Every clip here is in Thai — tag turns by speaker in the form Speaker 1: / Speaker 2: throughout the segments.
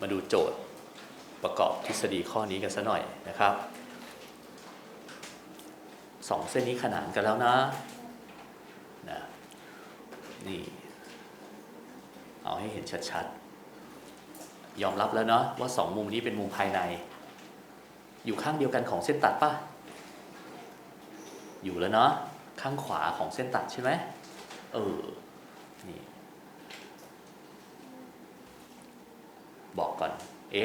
Speaker 1: มาดูโจทย์ประกอบทฤษฎีข้อนี้กันสัหน่อยนะครับสองเส้นนี้ขนานกันแล้วนะนะนี่เอาให้เห็นชัดๆ ยอมรับแล้วเนาะว่าสองมุมนี้เป็นมุมภายใน อยู่ข้างเดียวกันของเส้นตัดป่ะ อยู่แล้วเนาะข้างขวาของเส้นตัดใช่ไหมเออนี่ บอกก่อน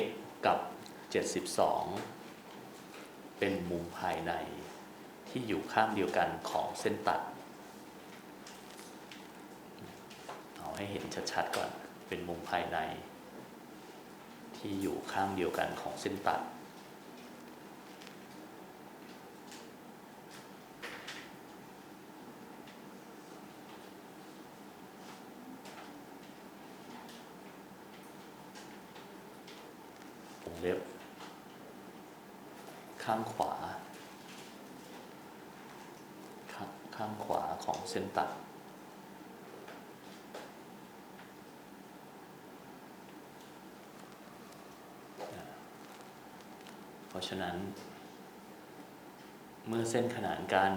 Speaker 1: x กับ 72 เป็นมุมภายในที่อยู่ข้างเดียวกันของเส้นตัด เอาให้เห็นชัดๆก่อน เป็นมุมภายใน ที่อยู่ข้างเดียวกันของเส้นตัด เล็บ ข้างขวาข้างข้างขวาของเส้นตัด เพราะฉะนั้น เมื่อเส้นขนานกัน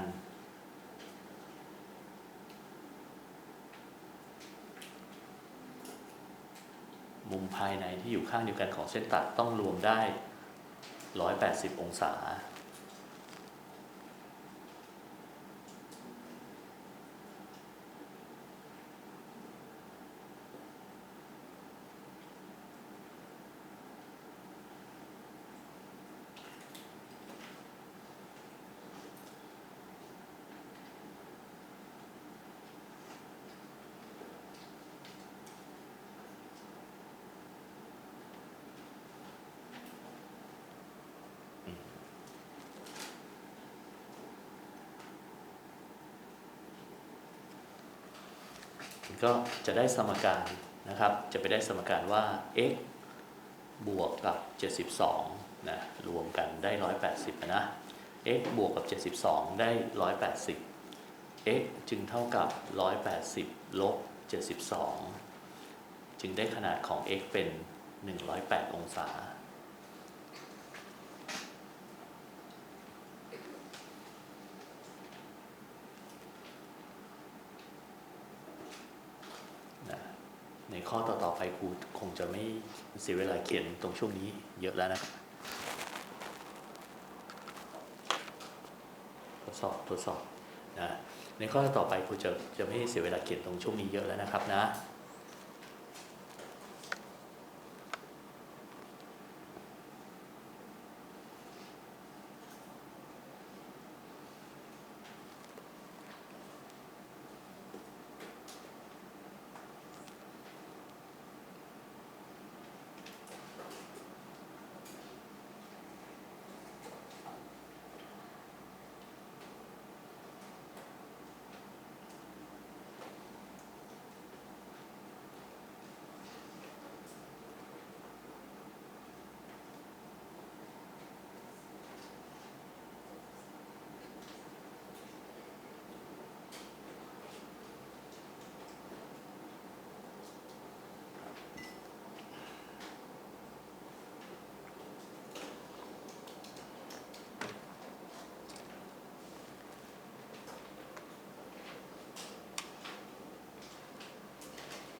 Speaker 1: มุมภายในที่อยู่ข้างเดียวกันของเส้นตัดต้องรวมได้ 180 องศา ก็จะได้สมการนะครับ จะไปได้สมการว่า x บวกกับ 72นะรวมกันได้ 180 นะ x บวกกับ 72 ได้ 180 x จึงเท่ากับ 180 ลบ 72 จึงได้ขนาดของ x เป็น 108 องศา นะใน ข้อต่อๆไปครูคงจะไม่เสียเวลาเขียนตรงช่วงนี้เยอะแล้วนะทดสอบทดสอบนะในข้อต่อไปครูจะจะไม่เสียเวลาเขียนตรงช่วงนี้เยอะแล้วนะครับนะ